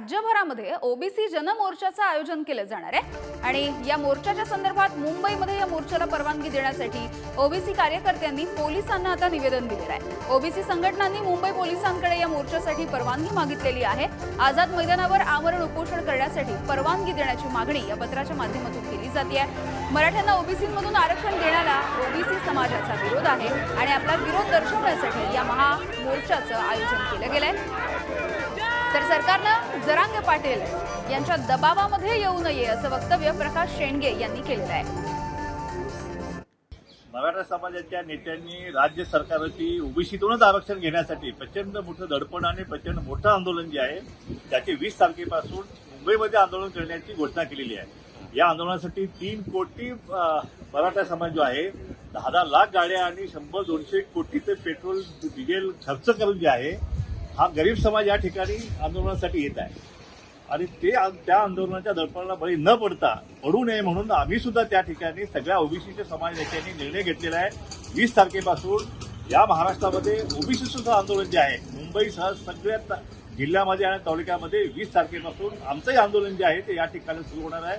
राज्यभरामध्ये OBC जनमोर्चाचं आयोजन केलं जाणार आहे. आणि या मोर्चाच्या संदर्भात मुंबईमध्ये या मोर्चाला परवानगी देण्यासाठी ओबीसी कार्यकर्त्यांनी पोलिसांना आता निवेदन दिलेलं आहे. ओबीसी संघटनांनी मुंबई पोलिसांकडे या मोर्चासाठी परवानगी मागितलेली आहे. आझाद मैदानावर आमरण उपोषण करण्यासाठी परवानगी देण्याची मागणी या पत्राच्या माध्यमातून केली जाते मराठ्यांना ओबीसीमधून आरक्षण देण्याला ओबीसी समाजाचा विरोध आहे आणि आपला विरोध दर्शवण्यासाठी या महामोर्चाचं आयोजन केलं गेलंय. तर सरकारनं जरांगे पाटील यांच्या दबावामध्ये येऊ नये असं वक्तव्य प्रकाश शेंडगे यांनी केलेलं आहे. मराठा समाजाच्या नेत्यांनी राज्य सरकारची ओबीसीतूनच आरक्षण घेण्यासाठी प्रचंड मोठं दडपण आणि प्रचंड मोठं आंदोलन जे आहे त्याचे वीस तारखेपासून मुंबईमध्ये आंदोलन करण्याची घोषणा केलेली आहे. या आंदोलनासाठी तीन कोटी मराठा समाज जो आहे दहा दहा लाख गाड्या आणि शंभर दोनशे कोटीचं पेट्रोल डिझेल खर्च करून जे आहे हा गरीब समाज या ठिकाणी आंदोलनासाठी येत आहे. आणि ते त्या आंदोलनाच्या दडपणाला बळी न पडता पडू नये म्हणून आम्ही सुद्धा त्या ठिकाणी सगळ्या ओबीसीच्या समाज नेत्यांनी निर्णय घेतलेला आहे. वीस तारखेपासून या महाराष्ट्रामध्ये ओबीसी सुद्धा आंदोलन जे आहे मुंबईसह सगळ्या जिल्ह्यामध्ये आणि तालुक्यामध्ये वीस तारखेपासून आमचंही आंदोलन जे आहे ते या ठिकाणी सुरू होणार आहे.